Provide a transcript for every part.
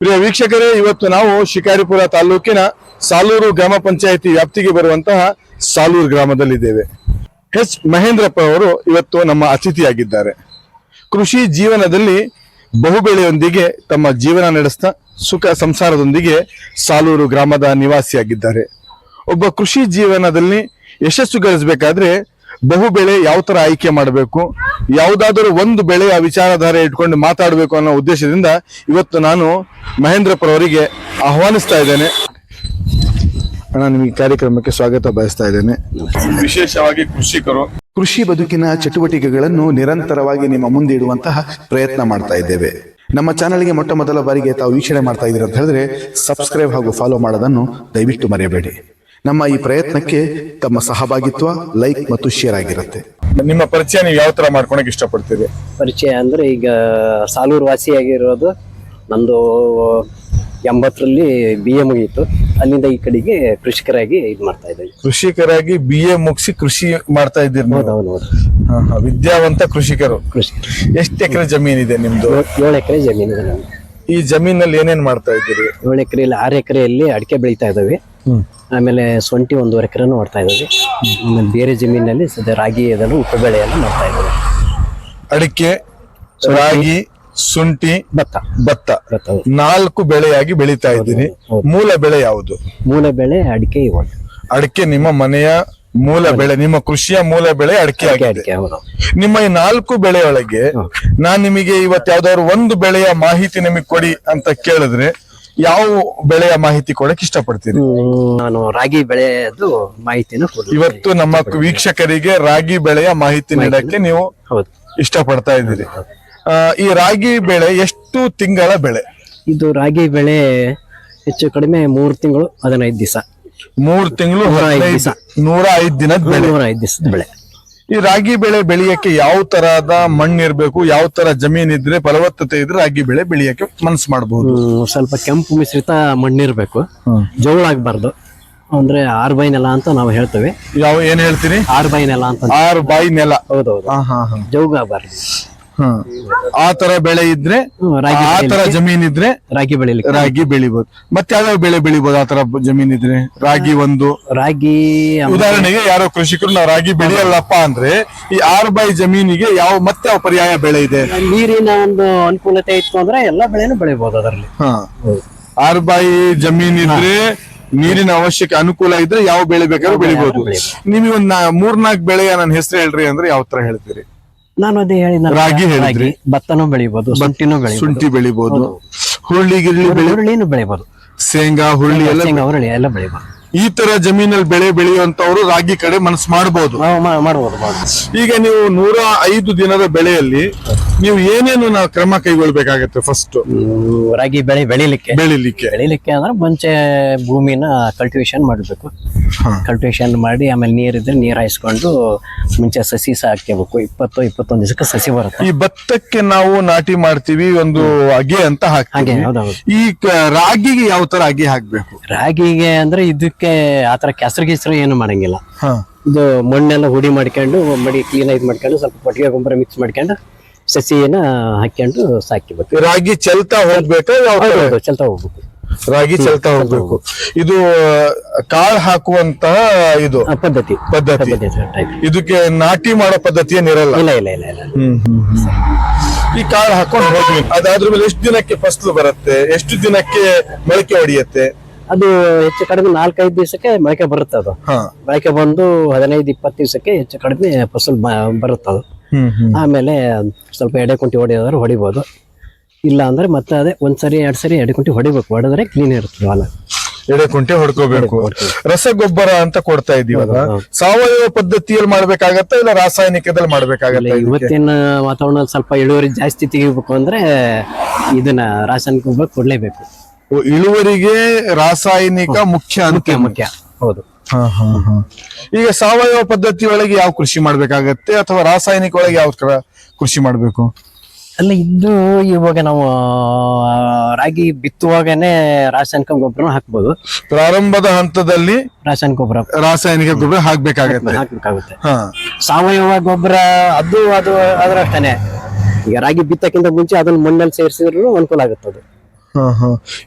ಪ್ರಿಯ ವೀಕ್ಷಕರೇ, ಇವತ್ತು ನಾವು ಶಿಕಾರಿಪುರ ತಾಲೂಕಿನ ಸಾಲೂರು ಗ್ರಾಮ ಪಂಚಾಯಿತಿ ವ್ಯಾಪ್ತಿಗೆ ಬರುವಂತಹ ಸಾಲೂರು ಗ್ರಾಮದಲ್ಲಿದ್ದೇವೆ. ಎಚ್. ಮಹೇಂದ್ರಪ್ಪ ಅವರು ಇವತ್ತು ನಮ್ಮ ಅತಿಥಿಯಾಗಿದ್ದಾರೆ. ಕೃಷಿ ಜೀವನದಲ್ಲಿ ಬಹುಬೆಳೆಯೊಂದಿಗೆ ತಮ್ಮ ಜೀವನ ನಡೆಸ್ತಾ, ಸುಖ ಸಂಸಾರದೊಂದಿಗೆ ಸಾಲೂರು ಗ್ರಾಮದ ನಿವಾಸಿಯಾಗಿದ್ದಾರೆ. ಒಬ್ಬ ಕೃಷಿ ಜೀವನದಲ್ಲಿ ಯಶಸ್ಸು ಗಳಿಸಬೇಕಾದ್ರೆ ಬಹು ಬೆಳೆ ಯಾವ ತರ ಆಯ್ಕೆ ಮಾಡಬೇಕು ಯಾವುದಾದರೂ ಒಂದು ಬೆಳೆಯ ವಿಚಾರಧಾರೆ ಇಟ್ಕೊಂಡು ಮಾತಾಡಬೇಕು ಅನ್ನೋ ಉದ್ದೇಶದಿಂದ ಇವತ್ತು ನಾನು ಮಹೇಂದ್ರಪ್ಪರವರಿಗೆ ಆಹ್ವಾನಿಸ್ತಾ ಇದ್ದೇನೆ. ನಾನು ನಿಮಗೆ ಕಾರ್ಯಕ್ರಮಕ್ಕೆ ಸ್ವಾಗತ ಬಯಸ್ತಾ ಇದ್ದೇನೆ. ವಿಶೇಷವಾಗಿ ಕೃಷಿಕರು. ಕೃಷಿ ಬದುಕಿನ ಚಟುವಟಿಕೆಗಳನ್ನು ನಿರಂತರವಾಗಿ ನಿಮ್ಮ ಮುಂದೆ ಇಡುವಂತಹ ಪ್ರಯತ್ನ ಮಾಡ್ತಾ ಇದ್ದೇವೆ. ನಮ್ಮ ಚಾನಲ್ಗೆ ಮೊಟ್ಟ ಮೊದಲ ಬಾರಿಗೆ ತಾವು ವೀಕ್ಷಣೆ ಮಾಡ್ತಾ ಇದ್ದೀರಿ ಅಂತ ಹೇಳಿದ್ರೆ ಸಬ್ಸ್ಕ್ರೈಬ್ ಹಾಗೂ ಫಾಲೋ ಮಾಡೋದನ್ನು ದಯವಿಟ್ಟು ಮರೆಯಬೇಡಿ. ನಮ್ಮ ಈ ಪ್ರಯತ್ನಕ್ಕೆ ತಮ್ಮ ಸಹಭಾಗಿತ್ವ ಲೈಕ್ ಮತ್ತು ಶೇರ್ ಆಗಿರುತ್ತೆ. ನಿಮ್ಮ ಪರಿಚಯ ನೀವು ಯಾವ ತರ ಮಾಡ್ಕೊಳಕ್ ಇಷ್ಟಪಡ್ತೀರಿ? ಪರಿಚಯ ಅಂದ್ರೆ ಈಗ ಸಾಲೂರು ವಾಸಿಯಾಗಿರೋದು ನಂದು ಎಂಬತ್ತರಲ್ಲಿ ಬಿ ಎ ಮುಗಿಯಿತು ಅಲ್ಲಿಂದ ಈ ಕಡೆಗೆ ಕೃಷಿಕರಾಗಿ ಇದು ಮಾಡ್ತಾ ಇದ್ದೀವಿ. ಕೃಷಿಕರಾಗಿ ಬಿ ಎ ಮುಗಿಸಿ ಕೃಷಿ ಮಾಡ್ತಾ ಇದ್ದೀರಿ ಹೌದು ಹೌದು. ವಿದ್ಯಾವಂತ ಕೃಷಿಕರು. ಕೃಷಿ. ಎಷ್ಟು ಎಕರೆ ಜಮೀನಿದೆ ನಿಮ್ದು? ಏಳು ಎಕರೆ ಜಮೀನಿದೆ ಇದೆ ನಮ್ದು. ಈ ಜಮೀನಲ್ಲಿ ಏನೇನ್ ಮಾಡ್ತಾ ಇದ್ದೀರಿ? ಏಳು ಎಕರೆಯಲ್ಲಿ ಆರು ಎಕರೆಯಲ್ಲಿ ಅಡಿಕೆ ಬೆಳೀತಾ ಇದ್ದಾವೆ. ಆಮೇಲೆ ಶುಂಠಿ ಒಂದೂವರೆ ಎಕರೆನೂ ಮಾಡ್ತಾ ಇದ್ದಾವೆ. ಆಮೇಲೆ ಬೇರೆ ಜಮೀನಿನಲ್ಲಿ ಸದ್ಯ ರಾಗಿ ಅದನ್ನು ಉಪ ಬೆಳೆಯನ್ನು ಮಾಡ್ತಾ ಇದ್ದಾವೆ. ಅಡಿಕೆ ರಾಗಿ ಶುಂಠಿ ಭತ್ತ. ಭತ್ತ. ನಾಲ್ಕು ಬೆಳೆಯಾಗಿ ಬೆಳೀತಾ ಇದ್ದೀನಿ. ಮೂಲ ಬೆಳೆ ಯಾವುದು? ಮೂಲ ಬೆಳೆ ಅಡಿಕೆ ಇವಾಗ. ಅಡಿಕೆ ನಿಮ್ಮ ಮನೆಯ ಮೂಲ ಬೆಳೆ ನಿಮ್ಮ ಕೃಷಿಯ ಮೂಲ ಬೆಳೆ ಅಡಿಕೆ ಆಗಿದೆ. ಅಡಿಕೆ ಹೌದು. ನಿಮ್ಮ ಈ ನಾಲ್ಕು ಬೆಳೆಯೊಳಗೆ ನಾನ್ ನಿಮಗೆ ಇವತ್ತು ಯಾವ್ದಾದ್ರು ಒಂದು ಬೆಳೆಯ ಮಾಹಿತಿ ನಿಮಗೆ ಕೊಡಿ ಅಂತ ಕೇಳಿದ್ರೆ ಯಾವ ಬೆಳೆಯ ಮಾಹಿತಿ ಕೊಡಕ್ ಇಷ್ಟಪಡ್ತೀರಿ? ಹ್ಮ್, ನಾನು ರಾಗಿ ಬೆಳೆಯದು ಮಾಹಿತಿನ ಇವತ್ತು ನಮ್ಮ ವೀಕ್ಷಕರಿಗೆ ರಾಗಿ ಬೆಳೆಯ ಮಾಹಿತಿ ನೀಡಕ್ಕೆ ನೀವು ಹೌದು. ಇಷ್ಟಪಡ್ತಾ ಇದ್ದೀರಿ. ಆ, ಈ ರಾಗಿ ಬೆಳೆ ಎಷ್ಟು ತಿಂಗಳ ಬೆಳೆ? ಇದು ರಾಗಿ ಬೆಳೆ ಹೆಚ್ಚು ಕಡಿಮೆ ಮೂರು ತಿಂಗಳು ಹದಿನೈದು ದಿವಸ. ಮೂರ್ ತಿಂಗಳು ನೂರ ಐದು ದಿನದ ಬೆಳೆ ನೂರ ಐದು ದಿವಸದ ಬೆಳೆ. ಈ ರಾಗಿ ಬೆಳೆ ಬೆಳೆಯಕ್ಕೆ ಯಾವ ತರಹದ ಮಣ್ಣು ಇರಬೇಕು ಯಾವ ತರ ಜಮೀನ್ ಇದ್ರೆ ಫಲವತ್ತತೆ ಇದ್ರೆ ರಾಗಿ ಬೆಳೆ ಬೆಳೆಯಕ್ಕೆ ಮನ್ಸ್ ಮಾಡಬಹುದು. ಹ್ಮ್, ಸ್ವಲ್ಪ ಕೆಂಪು ಮಿಶ್ರಿತ ಮಣ್ಣಿರ್ಬೇಕು. ಜೋಳ ಆಗ್ಬಾರ್ದು. ಅಂದ್ರೆ ಆರ್ ಬೈ ನೆಲ ಅಂತ ನಾವು ಹೇಳ್ತೇವೆ. ಯಾವ ಏನ್ ಹೇಳ್ತೀನಿ ಆರ್ ಬೈ ನೆಲ ಅಂತ. ಆರ್ ಬಾಯಿ ನೆಲ. ಹೌದೌದು. ಜೌಗ ಆಗ್ಬಾರ್ದು. ಆ ತರ ಬೆಳೆ ಇದ್ರೆ ಆ ತರ ಜಮೀನ್ ಇದ್ರೆ ರಾಗಿ ಬೆಳಿಲಿಕ್ಕೆ ರಾಗಿ ಬೆಳಿಬಹುದು ಮತ್ತೆ ಯಾವ್ಯಾವ ಬೆಳೆ ಬೆಳಿಬಹುದು ಆ ತರ ಜಮೀನ್ ಇದ್ರೆ? ರಾಗಿ ಒಂದು. ರಾಗಿ ಉದಾಹರಣೆಗೆ ಯಾರೋ ಕೃಷಿಕರು ನಾವು ರಾಗಿ ಬೆಳೆಯಲ್ಲಪ್ಪ ಅಂದ್ರೆ ಈ ಆರ್ ಬೈ ಜಮೀನಿಗೆ ಯಾವ ಮತ್ತೆ ಯಾವ ಪರ್ಯಾಯ ಬೆಳೆ ಇದೆ? ನೀರಿನ ಒಂದು ಅನುಕೂಲತೆ ಇತ್ತು ಅಂದ್ರೆ ಎಲ್ಲಾ ಬೆಳೆನೂ ಬೆಳಿಬಹುದು ಅದರಲ್ಲಿ. ಹಾ. ಆರ್ ಬಾಯಿ ಜಮೀನ್ ಇದ್ರೆ ನೀರಿನ ಅವಶ್ಯಕ ಅನುಕೂಲ ಇದ್ರೆ ಯಾವ ಬೆಳೆ ಬೇಕಾದ್ರೂ ಬೆಳಿಬಹುದು ನಿಮಗೆ ಒಂದ್ ಮೂರ್ನಾಲ್ಕು ಬೆಳೆಯ ನನ್ನ ಹೆಸರು ಹೇಳ್ರಿ ಅಂದ್ರೆ ಯಾವ ತರ ಹೇಳ್ತೀರಿ? ನಾನು ಅದೇ ಹೇಳಿದ ರಾಗಿ ಹೇಳಿದ್ರಿ. ಭತ್ತನೂ ಬೆಳಿಬಹುದು ಸೊಂಟಿನೂ ಬೆಳಿಬಹುದು ಶುಂಠಿ ಬೆಳಿಬಹುದು ಹುರುಳಿ ಗಿರುಳಿ ಬೆಳೆ ಹುರುಳಿನೂ ಬೆಳಿಬಹುದು ಶೇಂಗಾ ಹುರುಳಿ ಎಲ್ಲ ಶೇಂಗಾ ಹುರುಳಿ ಎಲ್ಲ ಬೆಳಿಬಹುದು ಈ ತರ ಜಮೀನಲ್ಲಿ ಬೆಳೆ ಬೆಳೆಯುವಂತವ್ರು ರಾಗಿ ಕಡೆ ಮನಸ್ಸು ಮಾಡಬಹುದು ನಾವು ಮಾಡ್ಬೋದು ಮಾಡ್ಬೋದು. ಈಗ ನೀವು ನೂರ ಐದು ದಿನದ ಬೆಳೆಯಲ್ಲಿ ನೀವು ಏನೇನು ನಾವು ಕ್ರಮ ಕೈಗೊಳ್ಬೇಕಾಗತ್ತೆ ಫಸ್ಟ್ ರಾಗಿ ಬೆಳೆ ಬೆಳಿಲಿಕ್ಕೆ. ಬೆಳಿಲಿಕ್ಕೆ. ಬೆಳಿಲಿಕ್ಕೆ ಅಂದ್ರೆ ಮುಂಚೆ ಭೂಮಿನ ಕಲ್ಟಿವೇಶನ್ ಮಾಡಬೇಕು. ಕಲ್ಟಿವೇಶನ್ ಮಾಡಿ ಆಮೇಲೆ ನೀರಿದ್ರೆ ನೀರ್ ಹಾಯಿಸ್ಕೊಂಡು ಮುಂಚೆ ಸಸಿ ಹಾಕ್ಕೋಬೇಕು ಇಪ್ಪತ್ತು ಇಪ್ಪತ್ತೊಂದು ದಿವಸಕ್ಕೆ ಸಸಿ ಬರುತ್ತೆ. ಈ ಭತ್ತಕ್ಕೆ ನಾವು ನಾಟಿ ಮಾಡ್ತೀವಿ ಒಂದು ಅಗೆ ಅಂತ ಹಾಕಿ ಈ ಕ- ರಾಗಿಗೆ ಯಾವ ತರ ಅಗೆ ಹಾಕ್ಬೇಕು? ರಾಗಿಗೆ ಅಂದ್ರೆ ಇದಕ್ಕೆ ಆತರ ಕೆಸರು ಗಿಸ್ರು ಏನು ಮಾಡಂಗಿಲ್ಲ. ಇದು ಮಣ್ಣೆಲ್ಲ ಹುಡಿ ಮಾಡ್ಕೊಂಡು ಮಡಿ ಕ್ಲೀನ್ ಆಗಿ ಮಾಡ್ಕೊಂಡು ಸ್ವಲ್ಪ ಕೊಟ್ಟಿಗೆ ಗೊಬ್ಬರ ಮಿಕ್ಸ್ ಮಾಡ್ಕೊಂಡು ಸಸಿಯನ್ನ ಹಾಕೊಂಡು ಸಾಕಿಬೇಕು. ರಾಗಿ ಚೆಲ್ತಾ ಹೋಗ್ಬೇಕು ಚೆಲ್ತಾ ಹೋಗ್ಬೇಕು. ರಾಗಿ ಚೆಲ್ತಾ ಹೋಗ್ಬೇಕು. ಇದು ಕಾಳು ಹಾಕುವಂತ ಇದು? ಪದ್ಧತಿ. ಪದ್ಧತಿ. ಇದಕ್ಕೆ ನಾಟಿ ಮಾಡೋ ಪದ್ಧತಿ ಏನಿರಲ್ಲ ಇಲ್ಲ ಇಲ್ಲ ಇಲ್ಲ ಇಲ್ಲ. ಈ ಕಾಳು ಹಾಕೊಂಡು ಹೋಗ್ಬೇಕು. ಅದಾದ್ರ ಮೇಲೆ ಎಷ್ಟು ದಿನಕ್ಕೆ ಫಸಲು ಬರುತ್ತೆ? ಎಷ್ಟು ದಿನಕ್ಕೆ ಮೊಳಕೆ ಹೊಡಿಯತ್ತೆ ಅದು ಹೆಚ್ಚು ಕಡಿಮೆ ನಾಲ್ಕೈದು ದಿವಸಕ್ಕೆ ಮೊಳಕೆ ಬರುತ್ತೆ ಅದು. ಮೊಳಕೆ ಬಂದು ಹದಿನೈದು ಇಪ್ಪತ್ತು ದಿವಸಕ್ಕೆ ಹೆಚ್ಚು ಕಡಿಮೆ ಫಸಲ್ ಬರುತ್ತೆ ಅದು. ಆಮೇಲೆ ಸ್ವಲ್ಪ ಎಡೆ ಕುಂಟಿ ಹೊಡೆಯೋದ್ರೆ ಹೊಡಿಬೋದು. ಇಲ್ಲ ಅಂದ್ರೆ ಮತ್ತೆ ಅದೇ ಒಂದ್ಸರಿ ಎರಡ್ ಸರಿ ಎಡೆ ಕುಂಟಿ ಹೊಡಿಬೇಕು. ಹೊಡೆದ್ರೆ ಕ್ಲೀನ್ ಇರ್ತದೆ ಹೊಲ. ಎಡೆ ಕುಂಟೆ ಹೊಡ್ಕೋಬೇಕು. ರಸಗೊಬ್ಬರ ಅಂತ ಕೊಡ್ತಾ ಇದೀವಲ್ಲ ಸಾವಯವ ಪದ್ಧತಿಯಲ್ಲಿ ಮಾಡ್ಬೇಕಾಗತ್ತ ಇಲ್ಲ ರಾಸಾಯನಿಕದಲ್ಲಿ ಮಾಡ್ಬೇಕಾಗಲ್ಲ ಇವತ್ತಿನ ವಾತಾವರಣ ಸ್ವಲ್ಪ ಇಳುವರಿ ಜಾಸ್ತಿ ತೆಗಿಬೇಕು ಅಂದ್ರೆ ಇದನ್ನ ರಾಸಾಯನಿಕ ಗೊಬ್ಬರ ಕೊಡ್ಲೇಬೇಕು. ಇಳುವರಿಗೆ ರಾಸಾಯನಿಕ ಮುಖ್ಯ ಅಂತ ಮುಖ್ಯ ಮುಖ್ಯ. ಹೌದು. ಹಾ, ಹಾ, ಹಾ. ಈಗ ಸಾವಯವ ಪದ್ಧತಿ ಒಳಗೆ ಯಾವ ಕೃಷಿ ಮಾಡ್ಬೇಕಾಗತ್ತೆ ಅಥವಾ ರಾಸಾಯನಿಕ ಒಳಗೆ ಯಾವ ಕೃಷಿ ಮಾಡ್ಬೇಕು? ಅಲ್ಲ ಇದು ಇವಾಗ ನಾವು ರಾಗಿ ಬಿತ್ತುವಾಗನೇ ರಾಸಾಯನಿಕ ಗೊಬ್ಬರ ಹಾಕ್ಬೋದು. ಪ್ರಾರಂಭದ ಹಂತದಲ್ಲಿ ರಾಸಾಯನಿಕ ಗೊಬ್ಬರ. ರಾಸಾಯನಿಕ ಗೊಬ್ಬರ ಹಾಕ್ಬೇಕಾಗತ್ತೆ. ಹಾಕ್ಬೇಕಾಗುತ್ತೆ. ಹಾ. ಸಾವಯವ ಗೊಬ್ಬರ ಅದು ಅದು ಅದರಷ್ಟೇನೆ. ಈಗ ರಾಗಿ ಬಿತ್ತಕ್ಕಿಂತ ಮುಂಚೆ ಅದನ್ನ ಮಣ್ಣಲ್ಲಿ ಸೇರಿಸಿದ್ರು ಅನುಕೂಲ ಆಗುತ್ತದೆ.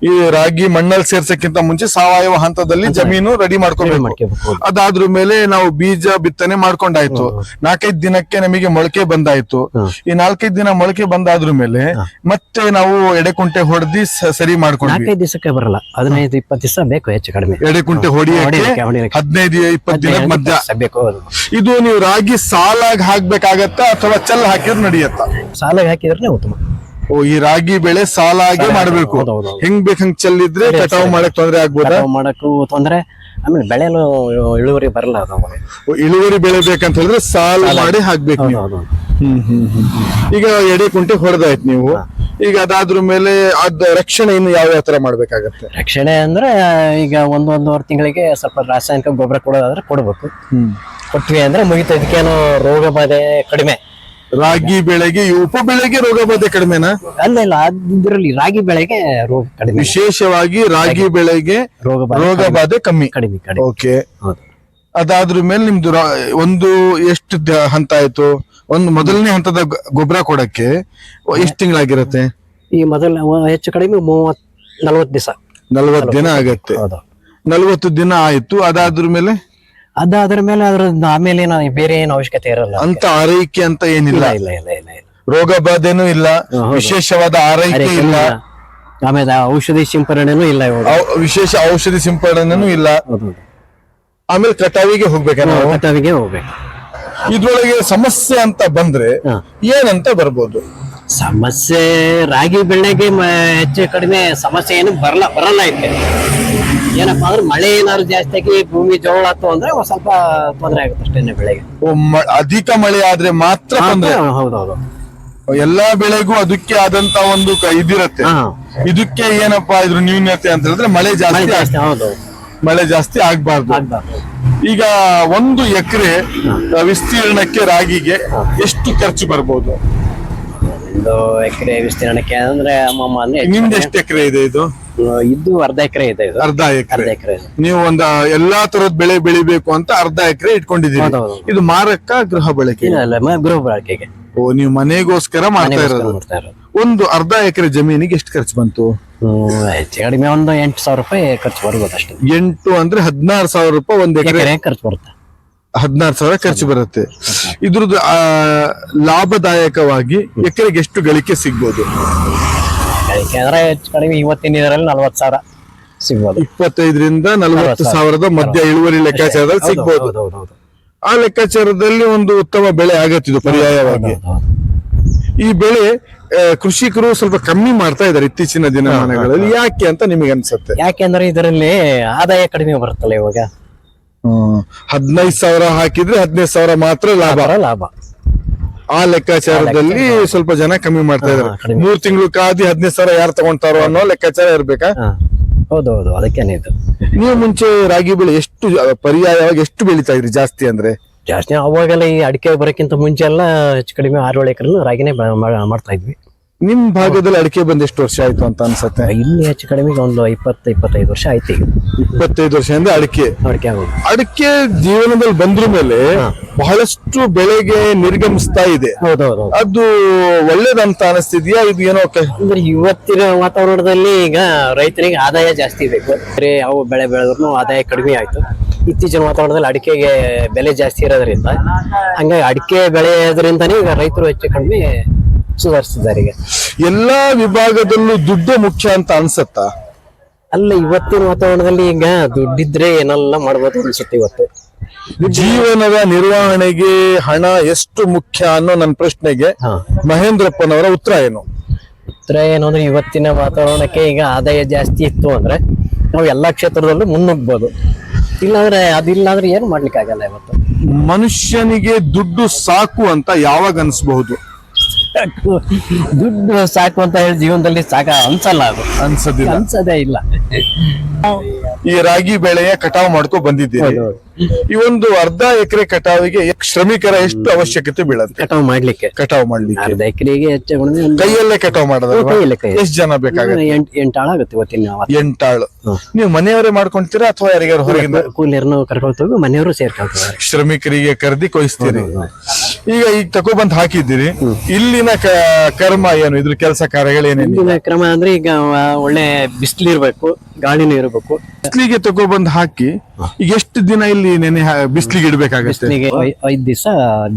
ಈ ರಾಗಿ ಮಣ್ಣಲ್ಲಿ ಸೇರ್ಸಕ್ಕಿಂತ ಮುಂಚೆ ಸಾವಯವ ಹಂತದಲ್ಲಿ ಜಮೀನು ರೆಡಿ ಮಾಡ್ಕೋಬೇಕು. ಅದಾದ್ರ ಮೇಲೆ ನಾವು ಬೀಜ ಬಿತ್ತನೆ ಮಾಡ್ಕೊಂಡಾಯ್ತು. ನಾಲ್ಕೈದು ದಿನಕ್ಕೆ ನಮಗೆ ಮೊಳಕೆ ಬಂದಾಯ್ತು. ಈ ನಾಲ್ಕೈದು ದಿನ ಮೊಳಕೆ ಬಂದಾದ್ರ ಮೇಲೆ ಮತ್ತೆ ನಾವು ಎಡೆಕುಂಟೆ ಹೊಡೆದಿ ಸರಿ ಮಾಡ್ಕೊಂಡು ನಾಲ್ಕೈದು ದಿವಸಕ್ಕೆ ಬರಲ್ಲ. ಹದಿನೈದು ಇಪ್ಪತ್ತು ದಿವಸ ಬೇಕು ಹೆಚ್ಚು ಕಡಿಮೆ. ಎಡೆಕುಂಟೆ ಹೊಡಿ. ಹದಿನೈದು ಇಪ್ಪತ್ತು ದಿನ ಮಧ್ಯ. ಬೇಕು ಇದು ನೀವು ರಾಗಿ ಸಾಲಾಗಿ ಹಾಕ್ಬೇಕಾಗತ್ತಾ ಅಥವಾ ಚೆಲ್ ಹಾಕಿದ್ರೆ ನಡೆಯತ್ತಾ? ಸಾಲಾಗಿ ಹಾಕಿದ್ರೆ ಉತ್ತಮ. ಓ ಈ ರಾಗಿ ಬೆಳೆ ಸಾಲಾಗಿ ಮಾಡಬೇಕು. ಹೆಂಗ್ ಬೇಕ್ ಹಂಗ್ ಚೆಲ್ಲಿದ್ರೆ ಕಟಾವು ಮಾಡಕ್ ತೊಂದ್ರೆ ಆಗ್ಬೋದು? ಕಟಾವು ಮಾಡಕ್ಕೂ ತೊಂದ್ರೆ. ಆಮೇಲೆ ಬೆಳೆಯಲು ಇಳುವರಿ ಬರಲ್ಲ ಅದು. ಓ, ಇಳುವರಿ ಬೆಳೆ ಬೇಕಂತ ಹೇಳಿದ್ರೆ ಸಾಲ ಮಾಡಿ ಹಾಕ್ಬೇಕು ನೀವು. ಹೌದು ಹ್ಮ್ ಹ್ಮ್ ಹ್ಮ್ ಈಗ ಎಡೆ ಕುಂಟೆ ಹೊಡೆದಾಯ್ತು ನೀವು. ಈಗ ಅದಾದ್ರ ಮೇಲೆ ಅದ ರಕ್ಷಣೆ ಇನ್ನು ಯಾವ ಯಾವ ತರ ಮಾಡ್ಬೇಕಾಗತ್ತೆ? ರಕ್ಷಣೆ ಅಂದ್ರೆ ಈಗ ಒಂದು ಒಂದೂವರೆ ತಿಂಗಳಿಗೆ ಸ್ವಲ್ಪ ರಾಸಾಯನಿಕ ಗೊಬ್ಬರ ಕೊಡೋದಾದ್ರೆ ಕೊಡ್ಬೇಕು. ಹ್ಮ್. ಕೊಟ್ವಿ ಅಂದ್ರೆ ಮುಗಿತು. ಇದಕ್ಕೇನು ರೋಗ ಬಾಧೆ ಕಡಿಮೆ. ರಾಗಿ ಬೆಳೆಗೆ ಈ ಉಪ ಬೆಳೆಗೆ ರೋಗ ಬಾಧೆ ಕಡಿಮೆನಾ? ಅಲ್ಲ ಇಲ್ಲ ಅದ್ರಲ್ಲಿ ರಾಗಿ ಬೆಳೆಗೆ ರೋಗ ಕಡಿಮೆ. ವಿಶೇಷವಾಗಿ ರಾಗಿ ಬೆಳೆಗೆ ರೋಗ ಬಾಧೆ ರೋಗ ಬಾಧೆ ಕಮ್ಮಿ. ಕಡಿಮೆ ಕಡಿಮೆ. ಓಕೆ. ಹೌದು. ಅದಾದ್ರ ಮೇಲೆ ನಿಮ್ದು ರಾ- ಒಂದು ಎಷ್ಟು ದ- ಹಂತ ಆಯ್ತು? ಒಂದು ಮೊದಲನೇ ಹಂತದ ಗೊಬ್ಬರ ಕೊಡಕ್ಕೆ ಎಷ್ಟು ತಿಂಗಳಾಗಿರತ್ತೆ? ಈ ಮೊದಲ ಹೆಚ್ಚು ಕಡಿಮೆ ಮೂವತ್ ನಲ್ವತ್ತು ದಿವಸ. ನಲ್ವತ್ತು ದಿನ. ಆಗತ್ತೆ. ಹೌದು. ನಲ್ವತ್ತು ದಿನ ಆಯ್ತು. ಅದಾದ್ರ ಮೇಲೆ? ಅದಾದ್ರ ಮೇಲೆ ಅದ್ರ ಆಮೇಲೆ ಏನ ಬೇರೆ ಏನು ಅವಶ್ಯಕತೆ ಇರಲ್ಲ ಅಂತ ಆರೈಕೆ ಅಂತ ಏನಿಲ್ಲ. ಇಲ್ಲ ಇಲ್ಲ ಇಲ್ಲ ಇಲ್ಲ ಇಲ್ಲ. ರೋಗ ಬಾಧೆನೂ ಇಲ್ಲ ವಿಶೇಷವಾದ ಆರೈಕೆ ಇಲ್ಲ. ಆಮೇಲೆ ಔಷಧಿ ಸಿಂಪರಣೆನೂ ಇಲ್ಲ ಇವಾಗ. ಔ- ವಿಶೇಷ ಔಷಧಿ ಸಿಂಪಡಣೆನೂ ಇಲ್ಲ. ಆಮೇಲೆ ಕಟಾವಿಗೆ ಹೋಗ್ಬೇಕಾ ನಾವು? ಕಟಾವಿಗೆ ಹೋಗ್ಬೇಕು. ಇದ್ರೊಳಗೆ ಸಮಸ್ಯೆ ಅಂತ ಬಂದ್ರೆ ಹಾ. ಏನಂತ ಬರ್ಬೋದು? ಸಮಸ್ಯೆ ರಾಗಿ ಬೆಳೆಗೆ ಮ- ಹೆಚ್ಚು ಕಡಿಮೆ ಸಮಸ್ಯೆ ಏನು ಬರಲ್ಲ ಬರಲ್ಲ ಐತೆ ಏನಪ್ಪಾ ಅಂದ್ರೆ ಮಳೆ ಏನಾದ್ರು ಜಾಸ್ತಿ ಆಗಿ ಭೂಮಿ ಜೋಳ ಆತು ಅಂದ್ರೆ ಒಂದ್ ಸ್ವಲ್ಪ ತೊಂದರೆ ಆಗುತ್ತೆ ಅಷ್ಟೇನೆ ಬೆಳೆಗೆ. ಓ, ಮ- ಅಧಿಕ ಮಳೆ ಆದ್ರೆ ಮಾತ್ರ ತೊಂದ್ರೆ. ಹೌದೌದು ಎಲ್ಲಾ ಬೆಳೆಗೂ ಅದಕ್ಕೆ ಆದಂತ ಒಂದು ಕ- ಇದಿರತ್ತೆ. ಹಾ. ಇದಕ್ಕೆ ಏನಪ್ಪಾ ಇದ್ರ ನ್ಯೂನ್ಯತೆ ಅಂತ ಹೇಳಿದ್ರೆ ಮಳೆ ಮಳೆ ಜಾಸ್ತಿ ಜಾಸ್ತಿ ಹೌದು. ಮಳೆ ಜಾಸ್ತಿ ಆಗ್ಬಾರ್ದು. ಆಗ್ಬಾರ್ದು. ಈಗ ಒಂದು ಎಕರೆ ವಿಸ್ತೀರ್ಣಕ್ಕೆ ರಾಗಿಗೆ ಎಷ್ಟು ಖರ್ಚು ಬರ್ಬೋದು? ಒಂದು ಎಕರೆ ವಿಸ್ತೀರ್ಣಕ್ಕೆ ಅಂದ್ರೆ ಅಮ್ಮಮ್ಮ ಅಂದ್ರೆ ನಿಮ್ದು ಎಷ್ಟು ಎಕರೆ ಇದೆ ಇದು? ಇದು ಅರ್ಧ ಎಕರೆ ಇದೆ ಇದು. ಅರ್ಧ ಅರ್ಧ ಎಕರೆ ಎಕರೆ ನೀವು ಒಂದ ಎಲ್ಲಾ ತರದ ಬೆಳೆ ಬೆಳಿಬೇಕು ಅಂತ ಅರ್ಧ ಎಕರೆ ಇಟ್ಕೊಂಡಿದ್ದೀರಿ. ಇದು ಮಾರಕ್ಕ ಗೃಹ ಬಳಕೆ ಇಲ್ಲ ಇಲ್ಲ ಮ- ಗೃಹ ಬಳಕೆಗೆ. ಓ ನೀವು ಮನೆಗೋಸ್ಕರ ಮಾಡ್ತಾ ಮನೆಗೋಸ್ಕರ ಇರೋದು? ಮಾಡ್ತಾ ಇರೋದು. ಒಂದು ಅರ್ಧ ಎಕರೆ ಜಮೀನಿಗೆ ಎಷ್ಟು ಖರ್ಚು ಬಂತು? ಹ್ಮ್, ಹೆಚ್ಚು ಕಡಿಮೆ ಒಂದು ಎಂಟು ಸಾವಿರ ರೂಪಾಯಿ ಖರ್ಚು ಬರ್ಬೋದು ಅಷ್ಟೇ. ಎಂಟು ಅಂದ್ರೆ ಹದಿನಾರು ಸಾವಿರ ರೂಪಾಯಿ ಒಂದ್ ಎಕರೆ. ಎಕರೆ ಖರ್ಚು ಬರುತ್ತೆ. ಹದಿನಾರು ಸಾವಿರ ಖರ್ಚು ಬರುತ್ತೆ. ಇದ್ರದ್ದು ಆ, ಲಾಭದಾಯಕವಾಗಿ ಎಕರೆಗೆ ಎಷ್ಟು ಗಳಿಕೆ ಸಿಗ್ಬೋದು? ಗಳಿಕೆ ಅಂದ್ರೆ ಹೆಚ್ಚು ಕಡಿಮೆ ಇವತ್ತಿನ ಇದರಲ್ಲಿ ನಲ್ವತ್ತು ಸಾವಿರ ಸಿಗ್ಬೋದು. ಇಪ್ಪತ್ತೈದರಿಂದ ನಲವತ್ತು ಸಾವಿರದ ಮಧ್ಯ ಇಳುವರಿ ಲೆಕ್ಕಾಚಾರದಲ್ಲಿ ಸಿಗ್ಬೋದು. ಆ ಲೆಕ್ಕಾಚಾರದಲ್ಲಿ ಒಂದು ಉತ್ತಮ ಬೆಳೆ ಆಗತ್ತಿದ್ದು ಪರ್ಯಾಯವಾಗಿ. ಈ ಬೆಳೆ ಕೃಷಿಕರು ಸ್ವಲ್ಪ ಕಮ್ಮಿ ಮಾಡ್ತಾ ಇದ್ದಾರೆ ಇತ್ತೀಚಿನ ದಿನಮಾನಗಳಲ್ಲಿ ಯಾಕೆ ಅಂತ ನಿಮಗೆ ಅನ್ಸುತ್ತೆ? ಯಾಕೆಂದ್ರೆ ಇದರಲ್ಲಿ ಆದಾಯ ಕಡಿಮೆ ಬರುತ್ತಲ್ಲ ಇವಾಗ. ಹದಿನೈದು ಸಾವಿರ ಹಾಕಿದ್ರೆ ಹದಿನೈದು ಸಾವಿರ ಮಾತ್ರ ಲಾಭ. ಲಾಭ. ಆ ಲೆಕ್ಕಾಚಾರದಲ್ಲಿ ಸ್ವಲ್ಪ ಜನ ಕಮ್ಮಿ ಮಾಡ್ತಾ ಇದಾರೆ. ಮೂರ್ ತಿಂಗಳು ಕಾದಿ ಹದಿನೈದು ಸಾವಿರ ಯಾರು ತಗೊಂತಾರೋ ಅನ್ನೋ ಲೆಕ್ಕಾಚಾರ ಇರ್ಬೇಕಾ? ಹೌದೌದು ಹೌದು ಹೌದು ಅದಕ್ಕೇನೆ ಇದು. ನೀವು ಮುಂಚೆ ರಾಗಿ ಬೆಳೆ ಎಷ್ಟು ಪರ್ಯಾಯವಾಗಿ ಎಷ್ಟು ಬೆಳಿತಾ ಇದ್ರಿ ಜಾಸ್ತಿ ಅಂದ್ರೆ? ಜಾಸ್ತಿ ಅವಾಗೆಲ್ಲ ಈ ಅಡಿಕೆ ಬರೋಕ್ಕಿಂತ ಮುಂಚೆ ಎಲ್ಲ ಹೆಚ್ಚು ಕಡಿಮೆ ಆರೇಳು ಎಕರೆ ರಾಗಿನೇ ಮಾಡ್ತಾ ಇದ್ವಿ. ನಿಮ್ ಭಾಗದಲ್ಲಿ ಅಡಿಕೆ ಬಂದ ಎಷ್ಟು ವರ್ಷ ಆಯ್ತು ಅಂತ ಅನ್ಸುತ್ತೆ? ಇಲ್ಲಿ ಹೆಚ್ಚು ಕಡಿಮೆ ಒಂದು ಇಪ್ಪತ್ತು ಇಪ್ಪತ್ತೈದು ವರ್ಷ ಆಯ್ತು ಈಗ. ಇಪ್ಪತ್ತೈದು ವರ್ಷದಿಂದ ಅಡಿಕೆ. ಅಡಿಕೆ ಆಗೋದು. ಅಡಿಕೆ ಜೀವನದಲ್ಲಿ ಬಂದ್ರ ಮೇಲೆ ಬಹಳಷ್ಟು ಬೆಳೆಗೆ ನಿರ್ಗಮಿಸ್ತಾ ಇದೆ. ಹೌದೌದು ಹೌದು ಹೌದು. ಅದು ಒಳ್ಳೇದಂತ ಅನಿಸ್ತಿದ್ಯಾ? ಇದು ಏನೋ ಕ- ಅಂದ್ರೆ ಇವತ್ತಿನ ವಾತಾವರಣದಲ್ಲಿ ಈಗ ರೈತರಿಗೆ ಆದಾಯ ಜಾಸ್ತಿ ಬೇಕು. ಬೇರೆ ಯಾವ ಬೆಳೆ ಬೆಳೆದ್ರು ಆದಾಯ ಕಡಿಮೆ ಆಯ್ತು. ಇತ್ತೀಚಿನ ವಾತಾವರಣದಲ್ಲಿ ಅಡಿಕೆಗೆ ಬೆಲೆ ಜಾಸ್ತಿ ಇರೋದ್ರಿಂದ ಹಂಗಾಗಿ ಅಡಿಕೆ ಬೆಳೆಯೋದ್ರಿಂದನೇ ಈಗ ರೈತರು ಹೆಚ್ಚು ಕಡಿಮೆ ಸುಧಾರಿಸಿದ್ದಾರೆ ಈಗ. ಎಲ್ಲಾ ವಿಭಾಗದಲ್ಲೂ ದುಡ್ಡೇ ಮುಖ್ಯ ಅಂತ ಅನ್ಸತ್ತಾ? ಅಲ್ಲ ಇವತ್ತಿನ ವಾತಾವರಣದಲ್ಲಿ ಈಗ ದುಡ್ಡಿದ್ರೆ ಏನೆಲ್ಲ ಮಾಡ್ಬೋದು ಅನ್ಸುತ್ತೆ ಇವತ್ತು. ಜೀವನದ ನಿರ್ವಹಣೆಗೆ ಹಣ ಎಷ್ಟು ಮುಖ್ಯ ಅನ್ನೋ ನನ್ನ ಪ್ರಶ್ನೆಗೆ ಮಹೇಂದ್ರಪ್ಪನವರ ಉತ್ತರ ಏನು? ಉತ್ತರ ಏನು ಅಂದ್ರೆ ಇವತ್ತಿನ ವಾತಾವರಣಕ್ಕೆ ಈಗ ಆದಾಯ ಜಾಸ್ತಿ ಇತ್ತು ಅಂದ್ರೆ ನಾವು ಎಲ್ಲಾ ಕ್ಷೇತ್ರದಲ್ಲೂ ಮುನ್ನುಗ್ಬೋದು. ಇಲ್ಲಾಂದ್ರೆ ಅದಿಲ್ಲಾಂದ್ರೆ ಏನು ಮಾಡ್ಲಿಕ್ಕೆ ಆಗಲ್ಲ ಇವತ್ತು. ಮನುಷ್ಯನಿಗೆ ದುಡ್ಡು ಸಾಕು ಅಂತ ಯಾವಾಗ ಅನ್ಸ್ಬಹುದು? ದುಡ್ಡು ಸಾಕು ಅಂತ ಹೇಳಿ ಜೀವನದಲ್ಲಿ ಸಾಕ ಅನ್ಸಲ್ಲ ಅದು. ಅನ್ಸದಿಲ್ಲ. ಅನ್ಸದೇ ಇಲ್ಲ. ಈ ರಾಗಿ ಬೆಳೆಯ ಕಟಾವು ಮಾಡ್ಕೊ ಹೌದು. ಈ ಒಂದು ಅರ್ಧ ಎಕರೆ ಕಟಾವಿಗೆ ಶ್ರಮಿಕರ ಎಷ್ಟು ಅವಶ್ಯಕತೆ ಬೀಳುತ್ತೆ? ಕಟಾವ್ ಮಾಡ್ಲಿಕ್ಕೆ. ಕಟಾವ್ ಮಾಡ್ಲಿಕ್ಕೆ. ಅರ್ಧ ಎಕರೆಗೆ ಹೆಚ್ಚು ಕಡಿಮೆ ಒಂದು ಕೈಯಲ್ಲೇ ಕಟಾವ್ ಮಾಡೋದಲ್ವಾ ಕೈಯಲ್ಲೇ ಕೈ ಎಷ್ಟು ಜನ ಬೇಕಾಗುತ್ತೆ? ಎಂಟಾಳು ಎಂಟು ಆಗುತ್ತೆ ಇವತ್ತಿನ ಅವತ್ತು. ಎಂಟಾಳು. ನೀವು ಮನೆಯವರೇ ಮಾಡ್ಕೊಂತೀರಾ ಅಥವಾ ಯಾರಿಗಾರು ಹೊರಗಿಂದ? ಕೂಲಿಯರ್ನು ಕರ್ಕೊಳ್ತೀವಿ ಮನೆಯವರು ಸೇರ್ಕೊಳ್ತಾರೆ. ಶ್ರಮಿಕರಿಗೆ ಕರೆದಿ ಕೊಯ್ಸ್ತೀರಿ. ಈಗ ಈಗ ತಗೊಬಂದ್ ಹಾಕಿದ್ದೀರಿ. ಇಲ್ಲಿನ ಕ- ಕರ್ಮ ಏನು? ಇದ್ರ ಕೆಲಸ ಕಾರ್ಯಗಳು ಏನೇನು ಮುಂದಿನ ಕ್ರಮ ಅಂದ್ರೆ ಈಗ ಆ, ಒಳ್ಳೆ ಬಿಸಿಲಿರ್ಬೇಕು ಗಾಳಿನೂ ಇರಬೇಕು. ಬಿಸ್ಲಿಗೆ ತಗೊಬಂದ್ ಹಾಕಿ ಈಗ ಎಷ್ಟು ದಿನ ಇಲ್ಲಿ ನೆನೆ ಬಿಸಿಲಿಗೆ ಇಡ್ಬೇಕಾಗತ್ತೆ. ಬಿಸಿಲಿಗೆ ಐದ್ ದಿವಸ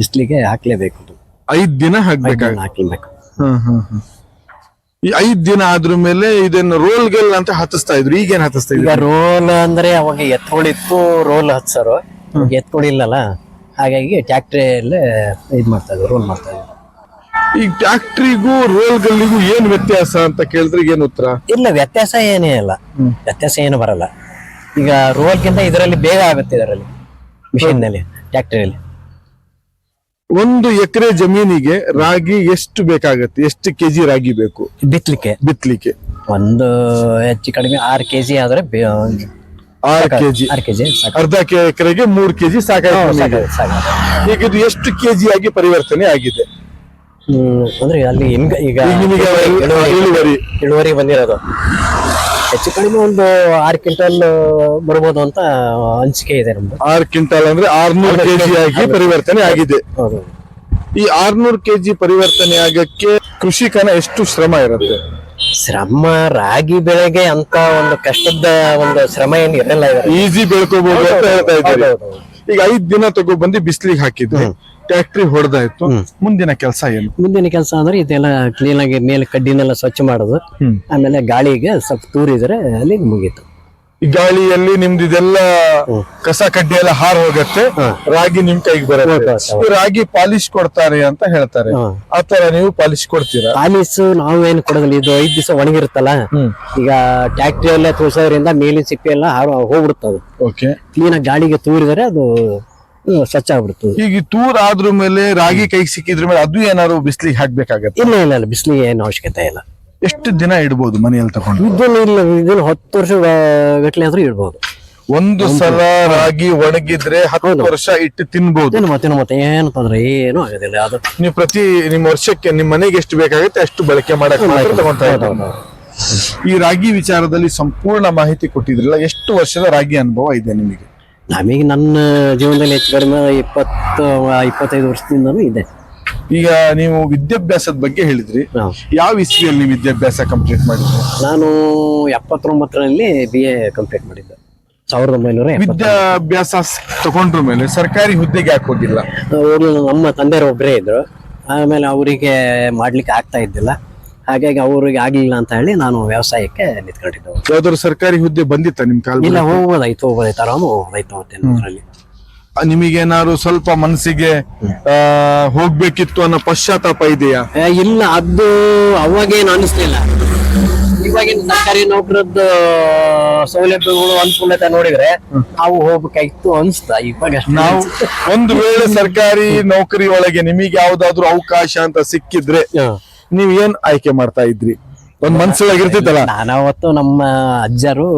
ಬಿಸಿಲಿಗೆ ಹಾಕ್ಲೇಬೇಕು ಐದ್ ದಿನ ಹಾಕ್ಬೇಕು ಹಾಕ್ಲೇಬೇಕು. ಹ್ಮ್ ಹ್ಮ್ ಹ್ಮ್ ಈ ಐದ್ ದಿನ ಆದ್ರ ಮೇಲೆ ಇದನ್ನ ರೋಲ್ ಗೆಲ್ ಅಂತ ಹತ್ತಿಸ್ತಾ ಇದ್ರು. ಈಗೇನ್ ಹತ್ತಿಸ್ತಾ ಈಗ ಇದ್ರು ರೋಲ್ ಅಂದ್ರೆ ಅವಾಗ ಎತ್ಕೊಳಿತ್ತು ರೋಲ್ ಹತ್ಸರು. ಎತ್ಕೊಳಿಲ್ಲಲ್ಲ? ಹಾಗಾಗಿ ಟ್ಯಾಕ್ಟ್ರಿಯಲ್ಲೇ ಇದ್ ಮಾಡ್ತಾ ಇದ್ರು ರೋಲ್ ಮಾಡ್ತಾ ಇದ್ರು. ಈ ಟ್ಯಾಕ್ಟ್ರಿಗೂ ರೋಲ್ ಗಲ್ಲಿಗೂ ಏನ್ ವ್ಯತ್ಯಾಸ ಅಂತ ಕೇಳಿದ್ರೆ ಏನ್ ಉತ್ತರ? ಇಲ್ಲ ವ್ಯತ್ಯಾಸ ಏನೇ ಇಲ್ಲ. ವ್ಯತ್ಯಾಸ ಏನು ಬರಲ್ಲ. ಈಗ ರೋಲ್ಗಿಂತ ಇದರಲ್ಲಿ ಬೇಗ ಆಗುತ್ತೆ ಇದರಲ್ಲಿ ಮಿಷಿನ್ನಲ್ಲಿ ಟ್ಯಾಕ್ಟರಿಯಲ್ಲಿ ಒಂದು ಎಕರೆ ಜಮೀನಿಗೆ ರಾಗಿ ಎಷ್ಟು ಬೇಕಾಗುತ್ತೆ? ಎಷ್ಟು ಕೆಜಿ ರಾಗಿ ಬೇಕು? ಬಿತ್ತಲಿಕ್ಕೆ ಬಿತ್ತಲಿಕ್ಕೆ ಒಂದು ಹೆಚ್ಚು ಕಡಿಮೆ ಆರು ಕೆಜಿ ಆದ್ರೆ ಬೇ- ಆರು ಕೆಜಿ. ಆರು ಕೆಜಿ ಸಾಕು ಅರ್ಧ ಎಕರೆಗೆ ಮೂರು ಕೆಜಿ ಸಾಕಾಗುತ್ತೆ. ಸಾಕು ಈಗ ಇದು ಎಷ್ಟು ಕೆಜಿ ಆಗಿ ಪರಿವರ್ತನೆ ಆಗಿದೆ? ಹ್ಮ್, ಅಂದ್ರೆ ಅಲ್ಲಿ ಈಗ ಈಗ ನಿಮಗೆ ಇಳುವರಿ- ಇಳುವರಿ. ಇಳುವರಿ ಬಂದಿರೋದು. ಹೆಚ್ಚು ಕಡಿಮೆ ಒಂದು ಆರು ಕ್ವಿಂಟಲ್ ಬರಬಹುದು ಅಂತ ಅನಿಸಿಕೆ ಇದೆ ನಮ್ದು. ಆರ್ ಕ್ವಿಂಟಲ್ ಅಂದ್ರೆ ಆರ್ನೂರು ಕೆಜಿ ಆಗಿ ಪರಿವರ್ತನೆ ಆಗಿದೆ. ಹೌದು. ಈ ಆರ್ನೂರು ಕೆಜಿ ಪರಿವರ್ತನೆ ಆಗಕ್ಕೆ ಕೃಷಿಕನ ಎಷ್ಟು ಶ್ರಮ ಇರುತ್ತೆ? ಶ್ರಮ ರಾಗಿ ಬೆಳೆಗೆ ಅಂತ ಒಂದು ಕಷ್ಟದ ಒಂದು ಶ್ರಮ ಏನು ಇರಲ್ಲ ಈಸಿ ಬೆಳ್ಕೋಬಹುದು ಅಂತ ಹೇಳ್ತಾ ಇದ್ದೀರಿ. ಈಗ ಐದ್ ದಿನ ತಗೊಬಂದು ಬಿಸ್ಲಿಗೆ ಹಾಕಿದ್ರೆ ಟ್ಯಾಕ್ಟ್ರಿ ಹೊಡೆದಾಯ್ತು. ಮುಂದಿನ ಕೆಲಸ ಏನು? ಮುಂದಿನ ಕೆಲಸ ಅಂದ್ರೆ ಇದೆಲ್ಲ ಕ್ಲೀನ್ ಆಗಿ ಮೇಲೆ ಕಡ್ಡಿನೆಲ್ಲ ಸ್ವಚ್ಛ ಮಾಡೋದು. ಆಮೇಲೆ ಗಾಳಿಗೆ ಸ್ವಲ್ಪ ತೂರಿದ್ರೆ ಅಲ್ಲಿ ಮುಗೀತು. ಗಾಳಿಯಲ್ಲಿ ನಿಮ್ದು ಇದೆಲ್ಲ ಕಸ ಕಡ್ಡಿ ಎಲ್ಲ ಹಾರ್ ಹೋಗತ್ತೆ. ರಾಗಿ ನಿಮ್ ಕೈಗೆ ಬರುತ್ತೆ. ಈ ರಾಗಿ ಪಾಲಿಶ್ ಕೊಡ್ತಾರೆ ಅಂತ ಹೇಳ್ತಾರೆ. ಆ ತರ ನೀವು ಪಾಲಿಶ್ ಕೊಡ್ತೀರಾ? ಪಾಲಿಶ್ ನಾವು ಏನು ಕೊಡೋದಿಲ್ಲ. ಇದು ಐದ್ ದಿವಸ ಒಣಗಿರುತ್ತಲ್ಲ? ಈಗ ಟ್ಯಾಕ್ಟ್ರಿ ಎಲ್ಲ ತೋರಿಸೋದ್ರಿಂದ ಮೇಲಿನ ಸಿಪ್ಪೆ ಎಲ್ಲ ಹಾರು ಹೋಗ್ಬಿಡುತ್ತೆ ಅದು. ಓಕೆ ಕ್ಲೀನ್ ಗಾಳಿಗೆ ತೂರಿದರೆ ಅದು ಸ್ವಚ್ಛ ಆಗ್ಬಿಡ್ತು ಈಗ ಈ ತೂರ್ ಆದ್ರ ಮೇಲೆ ರಾಗಿ ಕೈಗೆ ಸಿಕ್ಕಿದ್ರ ಮೇಲೆ ಅದು ಏನಾದ್ರು ಬಿಸ್ಲಿಗೆ ಹಾಕ್ಬೇಕಾಗತ್ತೆ? ಇಲ್ಲ ಇಲ್ಲ ಇಲ್ಲ. ಬಿಸಿಲಿಗೆ ಏನು ಅವಶ್ಯಕತೆ ಇಲ್ಲ. ಎಷ್ಟು ದಿನ ಇಡ್ಬೋದು ಮನೆಯಲ್ಲಿ ತಗೊಂಡು? ಇದನ್ನು ಇಲ್ಲ ಇದನ್ನು ಹತ್ತು ವರ್ಷ ಗಟ್ಲೆ ಆದ್ರೂ ಇಡ್ಬೋದು. ಒಂದು ಸಲ ರಾಗಿ ಒಣಗಿದ್ರೆ ಹತ್ತು ವರ್ಷ ಇಟ್ಟು ತಿನ್ಬಹುದು ಏನು ಮತ್ತೆ ಮತ್ತೆ. ಏನು ತೊಂದ್ರೆ ಏನು ಆಗೋದಿಲ್ಲ. ಅದು ನೀವು ಪ್ರತಿ ನಿಮ್ಮ ವರ್ಷಕ್ಕೆ ನಿಮ್ಮ ಮನೆಗೆ ಎಷ್ಟು ಬೇಕಾಗುತ್ತೆ ಅಷ್ಟು ಬಳಕೆ ಮಾಡಕ್ ಮಾತ್ರ ತಗೊಂತಾ ಇದ್ದೀರಾ. ಈ ರಾಗಿ ವಿಚಾರದಲ್ಲಿ ಸಂಪೂರ್ಣ ಮಾಹಿತಿ ಕೊಟ್ಟಿದ್ರಲ್ಲ ಎಷ್ಟು ವರ್ಷದ ರಾಗಿ ಅನುಭವ ಇದೆ ನಿಮಗೆ? ನಮಗೆ ನನ್ನ ಜೀವನದಲ್ಲಿ ಹೆಚ್ಚು ಕಡಿಮೆ ಇಪ್ಪತ್ತು ಇಪ್ಪತ್ತೈದು ವರ್ಷದಿಂದನೂ ಇದೆ. ಈಗ ನೀವು ವಿದ್ಯಾಭ್ಯಾಸದ ಬಗ್ಗೆ ಹೇಳಿದ್ರಿ. ಯಾವ ಇಸ್ವಿಯಲ್ಲಿ ವಿದ್ಯಾಭ್ಯಾಸ ಕಂಪ್ಲೀಟ್ ಮಾಡಿದ್ರಿ? ನಾನು ಎಪ್ಪತ್ತೊಂಬತ್ತರಲ್ಲಿ ಬಿ ಎ ಕಂಪ್ಲೀಟ್ ಮಾಡಿದ್ದೆ. ಸಾವಿರದ ಒಂಬೈನೂರ ವಿದ್ಯಾಭ್ಯಾಸ ತಗೊಂಡ್ರ ಮೇಲೆ ಸರ್ಕಾರಿ ಹುದ್ದೆಗೆ ಯಾಕೆ ಹೋಗಿಲ್ಲ? ಹೋಗ್ಲಿಲ್ಲ ನಮ್ಮ ತಂದೆಯವರು ಒಬ್ಬರೇ ಇದ್ರು. ಆಮೇಲೆ ಅವರಿಗೆ ಮಾಡ್ಲಿಕ್ಕೆ ಆಗ್ತಾ ಇದ್ದಿಲ್ಲ. ಹಾಗಾಗಿ ಅವ್ರಿಗೆ ಆಗ್ಲಿಲ್ಲ ಅಂತ ಹೇಳಿ ನಾನು ವ್ಯವಸಾಯಕ್ಕೆ ನಿಂತ್ಕೊಂಡಿದ್ದೆ. ಯಾವ್ದಾದ್ರು ಸರ್ಕಾರಿ ಹುದ್ದೆ ಬಂದಿತ್ತ ನಿಮ್ ಕಾಲ ಇಲ್ಲ ಹೋಗ್ಬೋದಾಯ್ತು ಹೋಗ್ಬೋದಾಯ್ತು ಆರಾಮ ಹೋಗ್ಬೋದಾಯ್ತು ಅವತ್ತೇನು ಅದರಲ್ಲಿ. ನಿಮಗೇನಾದ್ರು ಸ್ವಲ್ಪ ಮನಸ್ಸಿಗೆ ಹೋಗ್ಬೇಕಿತ್ತು ಅನ್ನೋ ಪಶ್ಚಾತ್ತಾಪ ಇದೆಯಾ? ಇಲ್ಲ ಅದು ಅವಾಗೇನು ಅನಿಸ್ಲಿಲ್ಲ ಇವಾಗಿನ ಸರ್ಕಾರಿ ನೌಕರದ್ದು ಸೌಲಭ್ಯಗಳು ಅನುಕೂಲತೆ ನೋಡಿದ್ರೆ ನಾವು ಹೋಗ್ಬೇಕಾಯ್ತು ಅನ್ಸ್ತಾ ಇವಾಗ ನಾವು ಒಂದು ವೇಳೆ ಸರ್ಕಾರಿ ನೌಕರಿ ಒಳಗೆ ನಿಮಗೆ ಯಾವ್ದಾದ್ರು ಅವಕಾಶ ಅಂತ ಸಿಕ್ಕಿದ್ರೆ. ನೀವ್ ಏನ್ ಆಯ್ಕೆ ಮಾಡ್ತಾ ಇದ್ರಿ? ಒಂದ್ ಮನ್ಸು ಇರ್ತಿತ್ತಲ್ಲ ನಾನು ಅವತ್ತು ನಮ್ಮ ಅಜ್ಜರು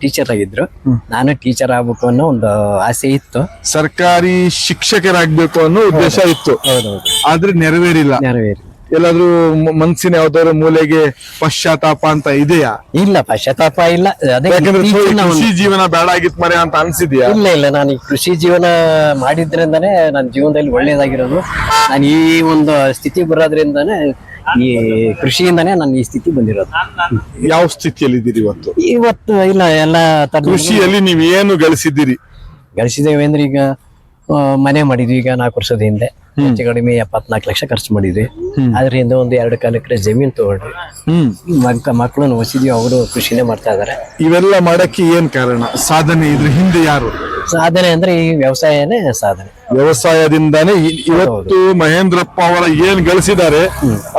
ಟೀಚರ್ ಆಗಿದ್ರು. ನಾನು ಟೀಚರ್ ಆಗ್ಬೇಕು ಅನ್ನೋ ಒಂದು ಆಸೆ ಇತ್ತು. ಸರ್ಕಾರಿ ಶಿಕ್ಷಕರಾಗ್ಬೇಕು ಅನ್ನೋ ಉದ್ದೇಶ ಇತ್ತು. ಆದ್ರೆ ನೆರವೇರಿಲ್ಲ. ನೆರವೇರಿ. ಎಲ್ಲಾದ್ರೂ ಮನ್ಸಿನ ಯಾವ್ದಾದ್ರು ಮೂಲೆಗೆ ಪಶ್ಚಾತ್ತಾಪ ಅಂತ ಇದೆಯಾ? ಇಲ್ಲ ಪಶ್ಚಾತ್ತಾಪ ಇಲ್ಲ. ಅದೇ ಕೃಷಿ ಜೀವನ ಬೇಡ ಆಗಿತ್ತು ಮರೆ ಅಂತ ಅನ್ಸಿದ್ಯಾ? ಇಲ್ಲ ಇಲ್ಲ. ನಾನು ಈ ಕೃಷಿ ಜೀವನ ಮಾಡಿದ್ರಿಂದಾನೇ ನನ್ನ ಜೀವನದಲ್ಲಿ ಒಳ್ಳೇದಾಗಿರೋದು. ನಾನು ಈ ಒಂದು ಸ್ಥಿತಿ ಬರೋದ್ರಿಂದಾನೇ ಈ ಕೃಷಿಯಿಂದನೇ ನಾನು ಈ ಸ್ಥಿತಿ ಬಂದಿರೋದು. ಯಾವ ಸ್ಥಿತಿಯಲ್ಲಿ ಇದ್ದೀರಿ ಇವತ್ತು? ಇವತ್ತು ಇಲ್ಲ ಎಲ್ಲ ತರದ ಕೃಷಿಯಲ್ಲಿ ನೀವು ಏನು ಗಳಿಸಿದ್ದೀರಿ? ಗಳಿಸಿದ್ದೇವೆ ಅಂದ್ರೆ ಈಗ ಆ, ಮನೆ ಮಾಡಿದ್ವಿ ಈಗ ನಾಲ್ಕು ವರ್ಷದ ಹಿಂದೆ. ಹೆಚ್ಚು ಕಡಿಮೆ ಎಪ್ಪತ್ನಾಲ್ಕು ಲಕ್ಷ ಖರ್ಚು ಮಾಡಿದ್ವಿ. ಅದರಿಂದ ಒಂದು ಎರಡು ಕಾಲ ಎಕರೆ ಜಮೀನು ತಗೊಂಡ್ರಿ ಮಕ್ಕ ಮಕ್ಕಳನ್ನು ಓದಿದ್ವಿ ಅವರು ಕೃಷಿನೇ ಮಾಡ್ತಾ ಇದಾರೆ. ಇವೆಲ್ಲ ಮಾಡಕ್ಕೆ ಏನ್ ಕಾರಣ? ಸಾಧನೆ ಇದ್ರ ಹಿಂದೆ ಯಾರು? ಸಾಧನೆ ಅಂದ್ರೆ ಈ ವ್ಯವಸಾಯನೇ ಸಾಧನೆ. ವ್ಯವಸಾಯದಿಂದಾನೇ ಇ- ಇವತ್ತು ಮಹೇಂದ್ರಪ್ಪ ಅವರ ಏನ್ ಗಳಿಸಿದ್ದಾರೆ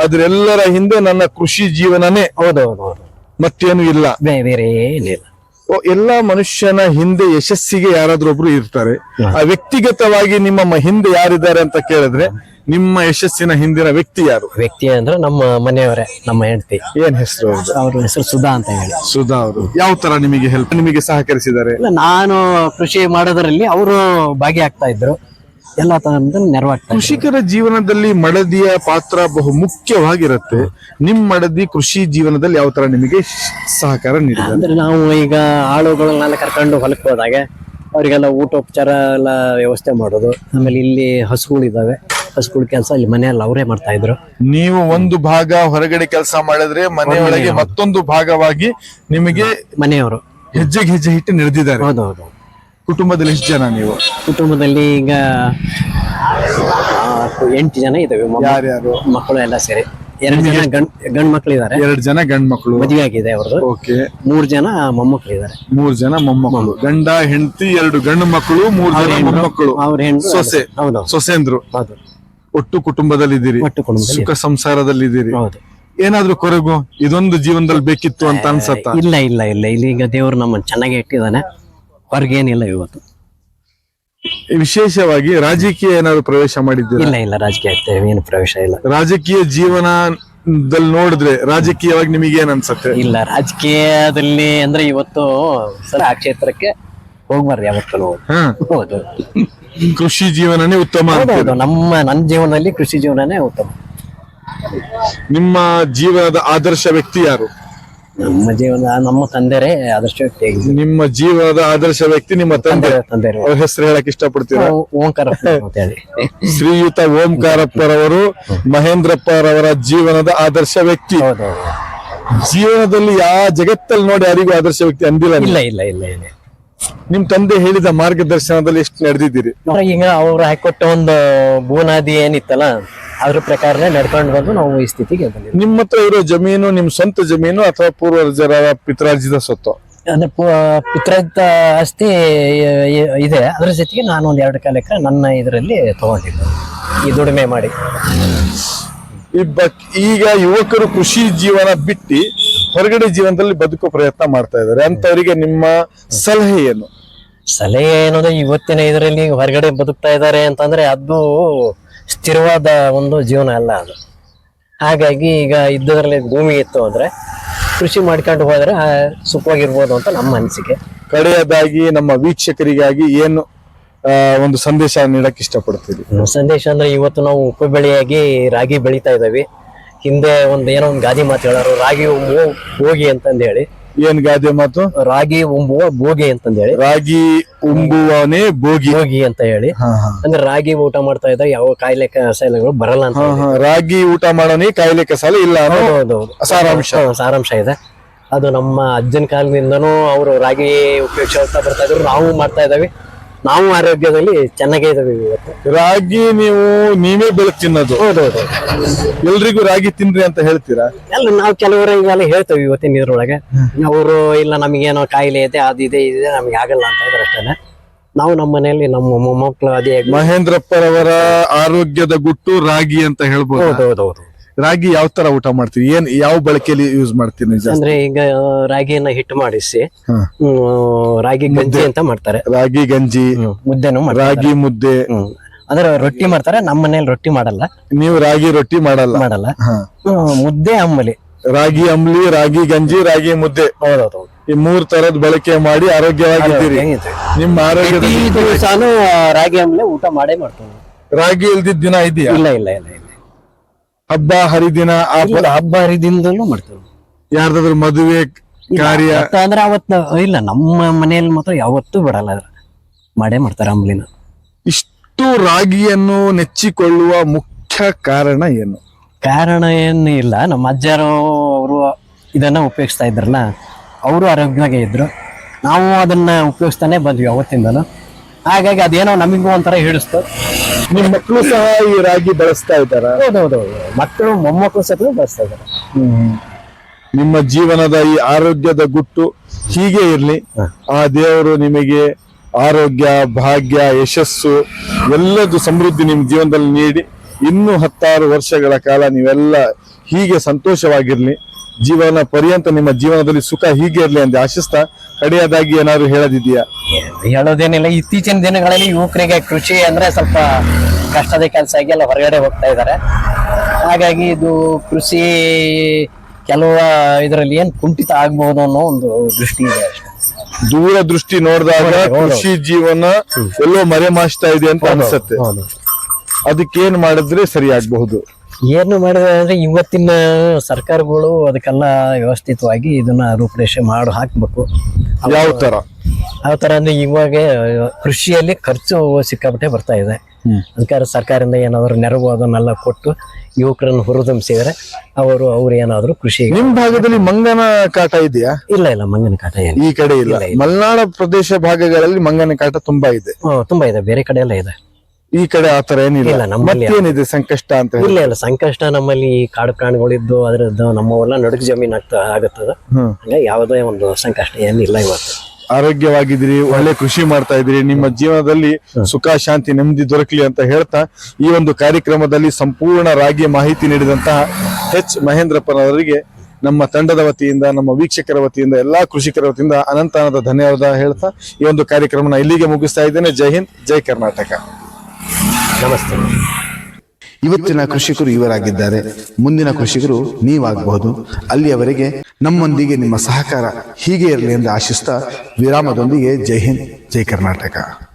ಅದ್ರೆಲ್ಲರ ಹಿಂದೆ ನನ್ನ ಕೃಷಿ ಜೀವನನೇ. ಹೌದೌದು. ಹೌದು ಮತ್ತೇನು ಇಲ್ಲ? ಬೇರೆ ಬೇರೆ ಏನಿಲ್ಲ. ಎಲ್ಲಾ ಮನುಷ್ಯನ ಹಿಂದೆ ಯಶಸ್ಸಿಗೆ ಯಾರಾದ್ರೂ ಒಬ್ರು ಇರ್ತಾರೆ. ಆ ವ್ಯಕ್ತಿಗತವಾಗಿ ನಿಮ್ಮ ಮ- ಹಿಂದೆ ಯಾರಿದ್ದಾರೆ ಅಂತ ಕೇಳಿದ್ರೆ ನಿಮ್ಮ ಯಶಸ್ಸಿನ ಹಿಂದಿನ ವ್ಯಕ್ತಿ ಯಾರು? ವ್ಯಕ್ತಿ ಅಂದ್ರೆ ನಮ್ಮ ಮನೆಯವರೇ ನಮ್ಮ ಹೆಂಡತಿ. ಏನ್ ಹೆಸರು ಅವ್ರ ಹೆಸರು ಸುಧಾ ಅಂತ ಹೇಳಿ. ಸುಧಾ ಅವರು ಯಾವ ತರ ನಿಮಗೆ ಹೆಲ್ಪ್ ನಿಮಗೆ ಸಹಕರಿಸಿದ್ದಾರೆ? ಇಲ್ಲ ನಾನು ಕೃಷಿ ಮಾಡೋದ್ರಲ್ಲಿ ಅವರು ಭಾಗಿಯಾಗ್ತಾ ಇದ್ರು. ಎಲ್ಲ ತರದಿಂದ ನೆರವಾಗ್ತದೆ ಕೃಷಿಕರ ಜೀವನದಲ್ಲಿ ಮಡದಿಯ ಪಾತ್ರ ಬಹು ಮುಖ್ಯವಾಗಿರುತ್ತೆ. ನಿಮ್ ಮಡದಿ ಕೃಷಿ ಜೀವನದಲ್ಲಿ ಯಾವ ತರ ನಿಮಗೆ ಸಹಕಾರ ನೀಡಿದೆ? ಅಂದ್ರೆ ನಾವು ಈಗ ಆಳುಗಳನ್ನೆಲ್ಲ ಕರ್ಕೊಂಡು ಹೊಲಕ್ಕೆ ಹೋದಾಗ ಅವರಿಗೆಲ್ಲ ಊಟೋಪಚಾರ ಎಲ್ಲ ವ್ಯವಸ್ಥೆ ಮಾಡೋದು ಆಮೇಲೆ ಇಲ್ಲಿ ಹಸುಗಳಿದಾವೆ ಹಸುಗಳ ಕೆಲಸ ಇಲ್ಲಿ ಮನೆಯಲ್ಲಿ ಅವರೇ ಮಾಡ್ತಾ ಇದ್ರು. ನೀವು ಒಂದು ಭಾಗ ಹೊರಗಡೆ ಕೆಲಸ ಮಾಡಿದ್ರೆ ಮನೆಯೊಳಗೆ ಮತ್ತೊಂದು ಭಾಗವಾಗಿ ನಿಮಗೆ ಮನೆಯವರು. ಹೆಜ್ಜೆಗೆ ಹೆಜ್ಜೆ ಇಟ್ಟು ನಡೆದಿದ್ದಾರೆ. ಹೌದೌದು. ಕುಟುಂಬದಲ್ಲಿ ಎಷ್ಟು ಜನ ನೀವು? ಕುಟುಂಬದಲ್ಲಿ ಈಗ ಆ, ಎಂಟು ಜನ ಇದಾವೆ ಯಾರ್ಯಾರು? ಮಕ್ಕಳು ಎಲ್ಲ ಸೇರಿ. ಎರಡು ಜನ ಗಂಡ್ ಗಂಡ್ ಮಕ್ಳು ಇದಾರೆ ಎರಡು ಜನ ಗಂಡ್ ಮಕ್ಕಳು ಮದುವೆ ಆಗಿದೆ ಅವ್ರದ್ದು. ಓಕೆ. ಮೂರ್ ಜನ ಮೊಮ್ಮಕ್ಳು ಇದಾರೆ ಮೂರ್ ಜನ ಮೊಮ್ಮಕ್ಕಳು. ಗಂಡ ಹೆಂಡತಿ ಎರಡು ಗಂಡು ಮಕ್ಕಳು ಮೂರ್ ಜನ ಮೊಮ್ಮಕ್ಕಳು. ಅವ್ರ ಹೆಣ್ ಸೊಸೆ. ಹೌದು. ಸೊಸೆಂದ್ರು. ಹೌದು. ಒಟ್ಟು ಕುಟುಂಬದಲ್ಲಿದ್ದೀರಿ. ಒಟ್ಟು ಕುಟುಂಬದಲ್ಲಿ. ಸುಖ ಸಂಸಾರದಲ್ಲಿದ್ದೀರಿ. ಹೌದು. ಏನಾದ್ರೂ ಕೊರಗು? ಇದೊಂದು ಜೀವನದಲ್ಲಿ ಬೇಕಿತ್ತು ಅಂತ ಅನ್ಸತ್ತ? ಇಲ್ಲ ಇಲ್ಲ ಇಲ್ಲ. ಇಲ್ಲಿ ಈಗ ದೇವ್ರು ನಮ್ಮನ್ನ ಚೆನ್ನಾಗಿ ಇಟ್ಟಿದ್ದಾನೆ. ಹೊರಗೇನಿಲ್ಲ ಇವತ್ತು. ವಿಶೇಷವಾಗಿ ರಾಜಕೀಯ ಏನಾದ್ರು ಪ್ರವೇಶ ಮಾಡಿದ್ದೀರಾ? ಇಲ್ಲ ಇಲ್ಲ ರಾಜಕೀಯ ಏನು ಪ್ರವೇಶ ಇಲ್ಲ. ರಾಜಕೀಯ ಜೀವನದಲ್ಲಿ ನೋಡಿದ್ರೆ ರಾಜಕೀಯವಾಗಿ ನಿಮಗೆ ಏನ್ ಅನ್ಸುತ್ತೆ? ಇಲ್ಲ ರಾಜಕೀಯದಲ್ಲಿ ಅಂದ್ರೆ ಇವತ್ತು ಸರ್ ಆ ಕ್ಷೇತ್ರಕ್ಕೆ ಹೋಗ್ಬಾರ್ದು ಯಾವತ್ತೂ ಹ. ಹೌದು. ಕೃಷಿ ಜೀವನನೇ ಉತ್ತಮ ಹೌದು. ನಮ್ಮ ನನ್ನ ಜೀವನದಲ್ಲಿ ಕೃಷಿ ಜೀವನನೇ ಉತ್ತಮ. ನಿಮ್ಮ ಜೀವನದ ಆದರ್ಶ ವ್ಯಕ್ತಿ ಯಾರು? ನಮ್ಮ ಜೀವನ ನಮ್ಮ ತಂದೆರೇ ಆದರ್ಶ ವ್ಯಕ್ತಿ ಆಗಿದ್ರು. ನಿಮ್ಮ ಜೀವನದ ಆದರ್ಶ ವ್ಯಕ್ತಿ ನಿಮ್ಮ ತಂದೆ. ತಂದೆ ಅವ್ರ ಹೆಸರು ಹೇಳಕ್ ಇಷ್ಟಪಡ್ತೀರಾ? ಓಂಕಾರ ಅಂತ ಹೇಳಿ. ಶ್ರೀಯುತ ಓಂಕಾರಪ್ಪರವರು ಮಹೇಂದ್ರಪ್ಪರವರ ಜೀವನದ ಆದರ್ಶ ವ್ಯಕ್ತಿ. ಹೌದು ಜೀವನದಲ್ಲಿ ಯಾವ ಜಗತ್ತಲ್ಲಿ ನೋಡಿ ಯಾರಿಗೂ ಆದರ್ಶ ವ್ಯಕ್ತಿ ಅಂದಿಲ್ಲ ನೀವು. ಇಲ್ಲ ಇಲ್ಲ ಇಲ್ಲ ಇಲ್ಲ. ನಿಮ್ ತಂದೆ ಹೇಳಿದ ಮಾರ್ಗದರ್ಶನದಲ್ಲಿ ಎಷ್ಟು ನಡೆದಿದ್ದೀರಿ? ಅವ್ರ ಈಗ ಅವ್ರು ಹಾಕೊಟ್ಟ ಒಂದು ಬೂನಾದಿ ಏನಿತ್ತಲ್ಲ ಅದ್ರ ಪ್ರಕಾರನೇ ನಡ್ಕೊಂಡು ಬಂದು ನಾವು ಈ ಸ್ಥಿತಿಗೆ ಬಂದಿದ್ದೀವಿ. ನಿಮ್ಮ ಹತ್ರ ಇರೋ ಜಮೀನು ನಿಮ್ಮ ಸ್ವಂತ ಜಮೀನು ಅಥವಾ ಪೂರ್ವಜರ ಪಿತ್ರಾರ್ಜಿತ ಸ್ವತ್ತು? ಅಂದ್ರೆ ಪಿತ್ರಾರ್ಜಿತ ಆಸ್ತಿ ಇದೆ. ಅದ್ರ ಜೊತೆಗೆ ನಾನು ಒಂದ್ ಎರಡು ಕಾಲಕ್ಕೆ ನನ್ನ ಇದರಲ್ಲಿ ತಗೊಂಡಿದ್ದೆ. ಈ ದುಡಿಮೆ ಮಾಡಿ. ಈ ಬಕ್- ಈಗ ಯುವಕರು ಕೃಷಿ ಜೀವನ ಬಿಟ್ಟು ಹೊರಗಡೆ ಜೀವನದಲ್ಲಿ ಬದುಕೋ ಪ್ರಯತ್ನ ಮಾಡ್ತಾ ಇದ್ದಾರೆ. ಅಂತವರಿಗೆ ನಿಮ್ಮ ಸಲಹೆ ಏನು? ಸಲಹೆ ಏನಂದ್ರೆ ಇವತ್ತಿನ ಇದರಲ್ಲಿ ಹೊರಗಡೆ ಬದುಕ್ತಾ ಇದ್ದಾರೆ ಅಂತಂದ್ರೆ ಅದು ಸ್ಥಿರವಾದ ಒಂದು ಜೀವನ ಅಲ್ಲ ಅದು. ಹಾಗಾಗಿ ಈಗ ಇದ್ದದ್ರಲ್ಲಿ ಭೂಮಿ ಇತ್ತು ಅಂದರೆ ಕೃಷಿ ಮಾಡ್ಕೊಂಡು ಹೋದರೆ ಸುಖವಾಗಿರ್ಬೋದು ಅಂತ ನಮ್ಮ ಅನಿಸಿಕೆ. ಕಡೆಯದಾಗಿ ನಮ್ಮ ವೀಕ್ಷಕರಿಗಾಗಿ ಏನು ಒಂದು ಸಂದೇಶ ನೀಡಕ್ಕೆ ಇಷ್ಟಪಡ್ತೀವಿ ಸಂದೇಶ ಅಂದ್ರೆ ಇವತ್ತು ನಾವು ಉಪ್ಪು ಬೆಳೆಯಾಗಿ ರಾಗಿ ಬೆಳಿತಾ ಇದ್ದೀವಿ. ಹಿಂದೆ ಒಂದು ಏನೋ ಒಂದು ಗಾದಿ ಮಾತು ಹೇಳೋರು ರಾಗಿ ಹೋಗಿ ಅಂತಂದು ಹೇಳಿ ಏನ್ ಗಾದೆ ಮಾತು? ರಾಗಿ ಉಂಬುವ ಭೋಗಿ ಅಂತಂದೇಳಿ ರಾಗಿ ಉಂಬುವನೇ ಬೋಗಿ ಭೋಗಿ ಅಂತ ಹೇಳಿ. ಅಂದ್ರೆ ರಾಗಿ ಊಟ ಮಾಡ್ತಾ ಇದ್ದಾಗ ಯಾವ ಕಾಯಿಲೆ ಕಸಾಯಿಲೆಗಳು ಬರಲ್ಲ ಅಂತ. ರಾಗಿ ಊಟ ಮಾಡೋನಿ ಕಾಯಿಲೆ ಕಸಾಲ ಇಲ್ಲ ಸಾರಾಂಶ. ಸಾರಾಂಶ ಇದೆ. ಅದು ನಮ್ಮ ಅಜ್ಜನ ಕಾಲದಿಂದನೂ ಅವರು ರಾಗಿ ಉಪಯೋಗಿಸ್ತಾ ಬರ್ತಾ ಇದ್ರು. ನಾವು ಮಾಡ್ತಾ ಇದ್ದಾವೆ. ನಾವು ಆರೋಗ್ಯದಲ್ಲಿ ಚೆನ್ನಾಗೇ ಇದ್ದೀವಿ ಇವತ್ತು. ರಾಗಿ ನೀವು ನೀವೇ ಬೆಳಕ್ ತಿನ್ನೋದು. ಹೌದೌದು ಎಲ್ರಿಗೂ ರಾಗಿ ತಿನ್ರಿ ಅಂತ ಹೇಳ್ತೀರಾ? ಎಲ್ಲ ನಾವು ಕೆಲವರು ಇವೆಲ್ಲ ಹೇಳ್ತೇವೆ ಇವತ್ತಿನ ಇದ್ರೊಳಗೆ. ಅವರು ಇಲ್ಲ ನಮಗೇನೋ ಕಾಯಿಲೆ ಇದೆ ಅದು ಇದೆ ಇದೆ ನಮ್ಗೆ ಆಗಲ್ಲ ಅಂತ ಇದ್ರೆ ಅಷ್ಟೇ ನಾವು ನಮ್ಮ ಮನೆಯಲ್ಲಿ ನಮ್ಮ ಮೊಮ್ಮಕ್ಕಳು ಅದೇ ಮಹೇಂದ್ರಪ್ಪರವರ ಆರೋಗ್ಯದ ಗುಟ್ಟು ರಾಗಿ ಅಂತ ಹೇಳ್ಬೋದು? ಹೌದೌದು ರಾಗಿ ಯಾವ ತರ ಊಟ ಮಾಡ್ತೀವಿ ಏನ್ ಯಾವ ಬಳಕೆಯಲ್ಲಿ ಯೂಸ್ ಮಾಡ್ತೀನಿ ಅಂದ್ರೆ ಈಗ ರಾಗಿಯನ್ನ ಹಿಟ್ಟು ಮಾಡಿಸಿ ಹ್ಮ್, ರಾಗಿ ಗಂಜಿ ಅಂತ ಮಾಡ್ತಾರೆ. ರಾಗಿ ಗಂಜಿ ಮುದ್ದೆನು ಮಾಡ್ತಾರೆ. ರಾಗಿ ಮುದ್ದೆ. ಅಂದ್ರೆ ರೊಟ್ಟಿ ಮಾಡ್ತಾರೆ. ನಮ್ಮ ಮನೇಲಿ ರೊಟ್ಟಿ ಮಾಡಲ್ಲ. ನೀವು ರಾಗಿ ರೊಟ್ಟಿ ಮಾಡಲ್ಲ? ಮಾಡಲ್ಲ. ಹಾ. ಹ್ಮ್, ಮುದ್ದೆ ಅಂಬಲಿ. ರಾಗಿ ಅಂಬಲಿ ರಾಗಿ ಗಂಜಿ ರಾಗಿ ಮುದ್ದೆ. ಹೌದೌದು. ಈ ಮೂರ್ ತರದ್ ಬಳಕೆ ಮಾಡಿ ಆರೋಗ್ಯವಾಗಿದ್ದೀರಿ. ನಿಮ್ಮ ಆರೋಗ್ಯ ಪ್ರತಿ ದಿವಸಾನು ರಾಗಿ ಅಂಬಲಿ ಊಟ ಮಾಡೇ ಮಾಡ್ತೀವಿ. ರಾಗಿ ಇಲ್ದಿದ್ ದಿನ ಇದೆಯಾ? ಇಲ್ಲ ಇಲ್ಲ ಇಲ್ಲ ಇಲ್ಲ. ಹಬ್ಬ ಹರಿದಿನ ಇಲ್ಲ, ಹಬ್ಬ ಹರಿದಿನದಲ್ಲೂ ಮಾಡ್ತೇವೆ ಯಾರ್ದಾದ್ರು ಮದುವೆ ಕಾರ್ಯ? ಅವತ್ತ ಅಂದ್ರೆ ಅವತ್ತು ಇಲ್ಲ ನಮ್ಮ ಮನೆಯಲ್ಲಿ ಮಾತ್ರ ಯಾವತ್ತೂ ಬಿಡಲ್ಲ. ಅದ್ರ ಮಾಡೇ ಮಾಡ್ತಾರೆ ಅಂಬ್ಲಿನ. ಇಷ್ಟು ರಾಗಿಯನ್ನು ನೆಚ್ಚಿಕೊಳ್ಳುವ ಮುಖ್ಯ ಕಾರಣ ಏನು? ಕಾರಣ ಏನು ಇಲ್ಲ. ನಮ್ಮ ಅಜ್ಜರು ಅವರು ಇದನ್ನ ಉಪಯೋಗಿಸ್ತಾ ಇದ್ರಲ್ಲ ಅವರು ಆರೋಗ್ಯವಾಗಿ ಇದ್ರು. ನಾವು ಅದನ್ನ ಉಪಯೋಗಿಸ್ತಾನೆ ಬಂದ್ವಿ ಅವತ್ತಿಂದನು. ಹಾಗಾಗಿ ಅದೇನೋ ನಮಗೂ ಒಂಥರ ಹಿಡಿಸ್ತು. ನಿಮ್ಮ ಮಕ್ಕಳು ಸಹ ಈ ರಾಗಿ ಬಳಸ್ತಾ ಇದ್ದಾರೆ? ಹೌದೌದು. ಮಕ್ಕಳು ಮೊಮ್ಮಕ್ಕಳು ಸಹ ಬಳಸ್ತಾ ಇದ್ದಾರೆ. ನಿಮ್ಮ ಜೀವನದ ಈ ಆರೋಗ್ಯದ ಗುಟ್ಟು ಹೀಗೆ ಇರಲಿ. ಆ ದೇವರು ನಿಮಗೆ ಆರೋಗ್ಯ ಭಾಗ್ಯ ಯಶಸ್ಸು ಎಲ್ಲದು ಸಮೃದ್ಧಿ ನಿಮ್ಮ ಜೀವನದಲ್ಲಿ ನೀಡಿ. ಇನ್ನೂ ಹತ್ತಾರು ವರ್ಷಗಳ ಕಾಲ ನೀವೆಲ್ಲ ಹೀಗೆ ಸಂತೋಷವಾಗಿರಲಿ ಜೀವನ ಪರ್ಯಂತ ನಿಮ್ಮ ಜೀವನದಲ್ಲಿ ಸುಖ ಹೀಗೆ ಇರಲಿ ಅಂತ ಆಶಿಸ್ತಾ ಕಡೆಯದಾಗಿ ಏನಾದ್ರು ಹೇಳೋದಿದೆಯಾ ಹೇಳೋದೇನಿಲ್ಲ. ಇತ್ತೀಚಿನ ದಿನಗಳಲ್ಲಿ ಯುವಕರಿಗೆ ಕೃಷಿ ಅಂದ್ರೆ ಸ್ವಲ್ಪ ಕಷ್ಟದ ಕೆಲಸ ಆಗಿ ಎಲ್ಲ ಹೊರಗಡೆ ಹೋಗ್ತಾ ಇದ್ದಾರೆ. ಹಾಗಾಗಿ ಇದು ಕೃಷಿ ಕೆಲವು ಇದರಲ್ಲಿ ಏನು ಕುಂಠಿತ ಆಗ್ಬಹುದು ಅನ್ನೋ ಒಂದು ದೃಷ್ಟಿ ಇದೆ ಅಷ್ಟೇ. ದೂರ ದೃಷ್ಟಿ ನೋಡಿದಾಗ. ಕೃಷಿ ಜೀವನ ಎಲ್ಲೋ ಮರೆ ಮರೆಮಾಚ್ತಾ ಇದೆ ಅಂತ ಅನ್ಸುತ್ತೆ. ಅದಕ್ಕೆ ಅದಕ್ಕೇನ್ ಮಾಡಿದ್ರೆ ಸರಿ ಆಗ್ಬಹುದು ಏನು ಮಾಡಿದೆ ಅಂದ್ರೆ ಇವತ್ತಿನ ಸರ್ಕಾರಗಳು ಅದಕ್ಕೆಲ್ಲ ವ್ಯವಸ್ಥಿತವಾಗಿ ಇದನ್ನ ರೂಪರೇಷೆ ಮಾಡಿ ಹಾಕ್ಬೇಕು. ಯಾವ ತರ? ಯಾವ ತರ ಅಂದ್ರೆ ಇವಾಗ ಕೃಷಿಯಲ್ಲಿ ಖರ್ಚು ಸಿಕ್ಕಾಪಟ್ಟೆ ಬರ್ತಾ ಇದೆ. ಅದಕ್ಕಾದ್ರೆ ಸರ್ಕಾರದಿಂದ ಏನಾದ್ರು ನೆರವು ಅದನ್ನೆಲ್ಲ ಕೊಟ್ಟು ಯುವಕರನ್ನು ಹುರಿದುಂಬಿಸಿದ್ರೆ ಅವರು ಅವ್ರು ಏನಾದ್ರು ಕೃಷಿ ನಿಮ್ ಭಾಗದಲ್ಲಿ ಮಂಗನ ಕಾಟ ಇದೆಯಾ? ಇಲ್ಲ ಇಲ್ಲ ಮಂಗನ ಕಾಟ ಈ ಕಡೆ ಇಲ್ಲ. ಮಲೆನಾಡ ಪ್ರದೇಶ ಭಾಗಗಳಲ್ಲಿ ಮಂಗನ ಕಾಟ ತುಂಬಾ ಇದೆ. ತುಂಬಾ ಇದೆ. ಬೇರೆ ಕಡೆ ಎಲ್ಲ ಇದೆ. ಈ ಕಡೆ ಆತರ ಏನಿಲ್ಲ. ನಮ್ಮಲ್ಲಿ ಏನಿದೆ ಸಂಕಷ್ಟ ಅಂತ ಇಲ್ಲ ಇಲ್ಲ ಸಂಕಷ್ಟ ನಮ್ಮಲ್ಲಿ ಈ ಕಾಡು ಪ್ರಾಣಿಗಳಿದ್ದು ಅದರದ್ದು ನಮ್ಮವೆಲ್ಲ ನಡುಕು ಜಮೀನ್ ಆಗ್ತಾ ಆಗುತ್ತದ. ಹಂಗಾಗಿ ಯಾವುದೇ ಒಂದು ಸಂಕಷ್ಟ ಏನಿಲ್ಲ ಇವತ್ತು. ಆರೋಗ್ಯವಾಗಿದ್ರಿ ಒಳ್ಳೆ ಕೃಷಿ ಮಾಡ್ತಾ ಇದ್ರಿ ನಿಮ್ಮ ಜೀವನದಲ್ಲಿ ಸುಖ ಶಾಂತಿ ನೆಮ್ಮದಿ ದೊರಕಲಿ ಅಂತ ಹೇಳ್ತಾ ಈ ಒಂದು ಕಾರ್ಯಕ್ರಮದಲ್ಲಿ ಸಂಪೂರ್ಣ ರಾಗಿ ಮಾಹಿತಿ ನೀಡಿದಂತಹ ಎಚ್ ಮಹೇಂದ್ರಪ್ಪನವರಿಗೆ ನಮ್ಮ ತಂಡದ ವತಿಯಿಂದ ನಮ್ಮ ವೀಕ್ಷಕರ ವತಿಯಿಂದ ಎಲ್ಲಾ ಕೃಷಿಕರ ವತಿಯಿಂದ ಅನಂತ ಅನಂತ ಧನ್ಯವಾದ ಹೇಳ್ತಾ ಈ ಒಂದು ಕಾರ್ಯಕ್ರಮನ ಇಲ್ಲಿಗೆ ಮುಗಿಸ್ತಾ ಇದ್ದೇನೆ. ಜೈ ಹಿಂದ್ ಜೈ ಕರ್ನಾಟಕ. ನಮಸ್ತೆ. ಇವತ್ತಿನ ಕೃಷಿಕರು ಇವರಾಗಿದ್ದಾರೆ. ಮುಂದಿನ ಕೃಷಿಕರು ನೀವಾಗಬಹುದು. ಅಲ್ಲಿಯವರೆಗೆ ನಮ್ಮೊಂದಿಗೆ ನಿಮ್ಮ ಸಹಕಾರ ಹೀಗೆ ಇರಲಿ ಎಂದು ಆಶಿಸ್ತಾ ವಿರಾಮದೊಂದಿಗೆ ಜೈ ಹಿಂದ್, ಜೈ ಕರ್ನಾಟಕ.